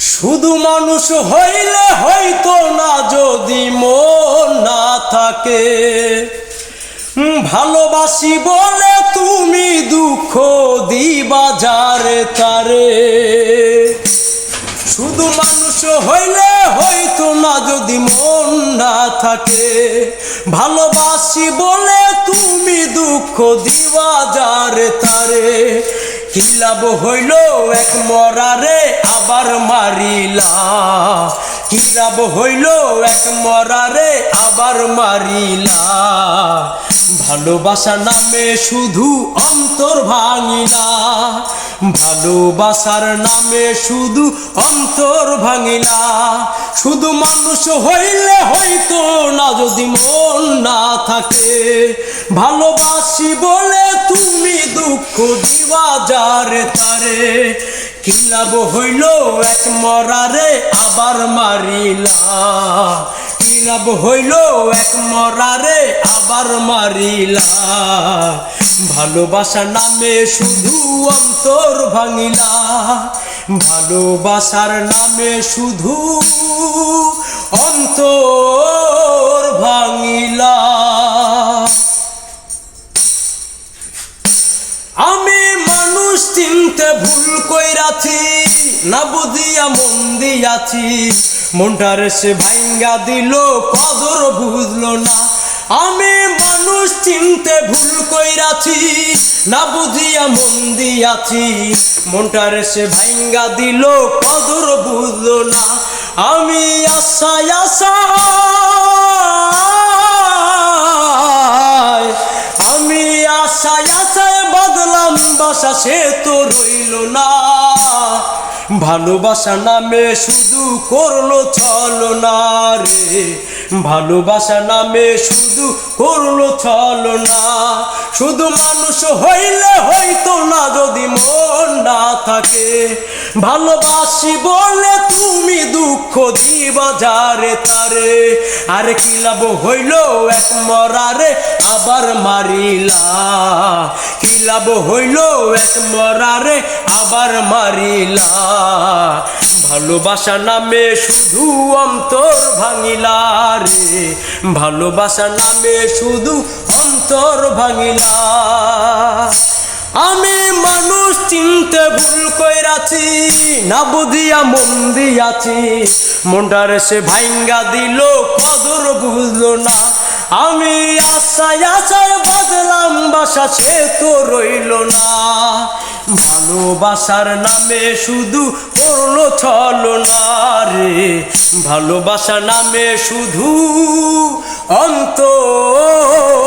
শুধু মানুষ হইলে হয়তো না, যদি মন না থাকে। ভালোবাসি বলে তুমি দুঃখ দিবা যারে তারে। শুধু মানুষ হইলে হয়তো না, যদি মন না থাকে। ভালোবাসি বলে তুমি দুঃখ দিবা যারে তারে। কি লাভ হইল এক মরারে? মারিলা। কি লাভ হইল এক মরারে, আবার মারিলা। ভালোবাসা নামে শুধু অন্তর ভাঙিলা। ভালোবাসার নামে শুধু অন্তর ভাঙিলা। শুধু মানুষ হইলে হয়তো না, যদি মন না থাকে। ভালোবাসি বলে তুমি দুঃখ দিবা যারে তারে। কি লাভ হইল এক মরারে, আবার মারিলা। কি লাভ হইল এক মরারে, আবার মারিলা। ভালোবাসা নামে শুধু অন্তর ভাঙিলা। ভালোবাসার নামে শুধু চিনতে ভুল কইরাছি, না বুঝিয়া মন দিয়াছি। মনটার সে ভাঙ্গা দিল, কদর বুঝলো না। আমি মানুষ চিনতে ভুল কইরাছি, না বুঝিয়া মন দিয়াছি। মনটার সে ভাঙ্গা দিল, কদর বুঝলো না। আমি আশায় আশায় আশায় বদলাম বাসা, সে তো রইল না। ভালোবাসা নামে শুধু করল চলো না রে। ভালোবাসা নামে শুধু করল চলো না। শুধু মানুষ হইলে হইতো না, যদি মন না থাকে। ভালোবাসি বলে তুমি দুঃখ দিবা, যারে তারে। আরে কি লাভ হইল এক মরারে, আবার মারিলা। কি লাভ হইল এক মরারে, আবার মারিলা। ভালোবাসা নামে শুধু অন্তর ভাঙিলা রে। ভালোবাসা নামে শুধু অন্তর ভাঙিলা। আমি মানুষ চিনতে ভুল কইরাছি, না বুঝিয়া মন দিয়াছি। মনটারে সে ভাঙ্গা দিল, কদর বুঝলো না। আমি আশায় আশায় বদলাম বাসা সে তো রইল না। ভালোবাসার নামে শুধু করল ছলো না রে। ভালোবাসা নামে শুধু অন্তর